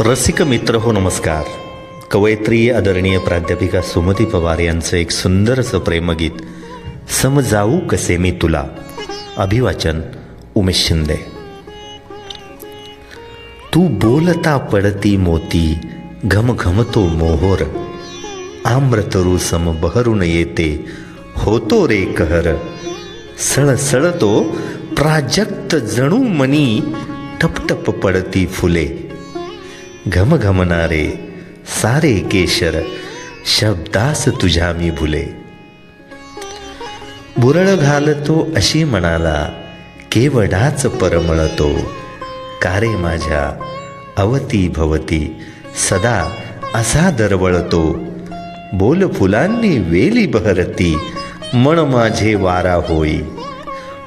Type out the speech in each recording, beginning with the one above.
रसिक मित्र हो नमस्कार. कवयत्री आदरणीय प्राध्यापिका सुमती पवार यांचं एक सुंदरसं प्रेमगीत समजाऊ कसे मी तुला. अभिवाचन उमेश शिंदे. तू बोलता पडती मोती घमघमतो मोहोर. आम्रतरू सम बहरून येते होतो रे कहर. सळसळतो प्राजक्त जणू मनी टपटप पडती फुले. घमघमणारे सारे केशर शब्दास तुझ्या मी भुले. बुरळ घालतो अशी म्हणाला केवडाच परमळतो. कारे माझ्या अवती भवती सदा असा दरवळतो. बोल फुलांनी वेली बहरती मन माझे वारा होई.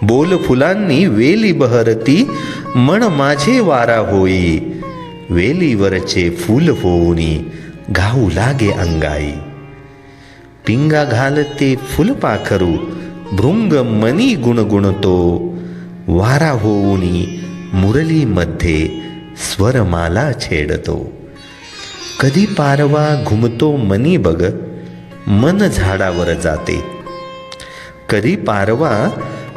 बोल फुलांनी वेली बहरती मन माझे वारा होई. वेलीवरचे फूल होऊनी घाऊ लागे अंगाई. पिंगा घालते फुलपाखरू भृंग मनी गुणगुणतो. वारा होऊनी मुरलीमध्ये स्वरमाला छेडतो. कधी पारवा घुमतो मनी बग मन झाडावर जाते. कधी पारवा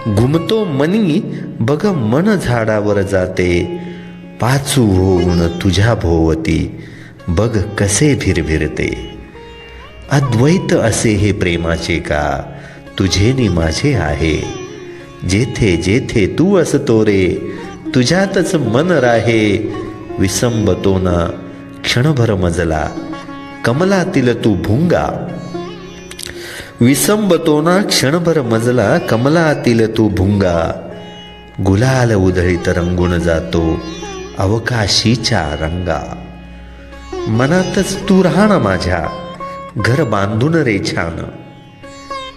घुमतो मनी बग मन झाडावर जाते. पाचू होऊन तुझ्या भोवती. बग कसे भिरभिरते. अद्वैत असे हे प्रेमाचे का? तुझे नि माझे आहे. जेथे जेथे तू असतो रे तुझ्यातच मन राहे. विसंबतो ना क्षणभर मजला. कमलातील तू भुंगा. विसंबतो ना क्षणभर मजला. कमलातील तू भुंगा. गुलाल उधळीत रंगून जातो. अवकाशीच्या रंगा. मनातच तू राहणं माझ्या घर बांधून रे छान.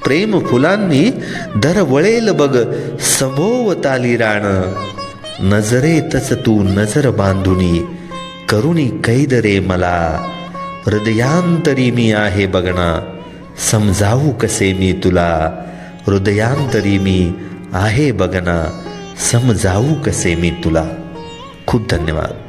प्रेम फुलांनी दर वळेल बघ सभोवताली राण. नजरेतच तू नजर बांधुनी करुणी कैद रे मला. हृदयांतरी मी आहे बघणा समजावू कसे मी तुला. हृदयांतरी मी आहे बघणा समजावू कसे मी तुला. खूप धन्यवाद.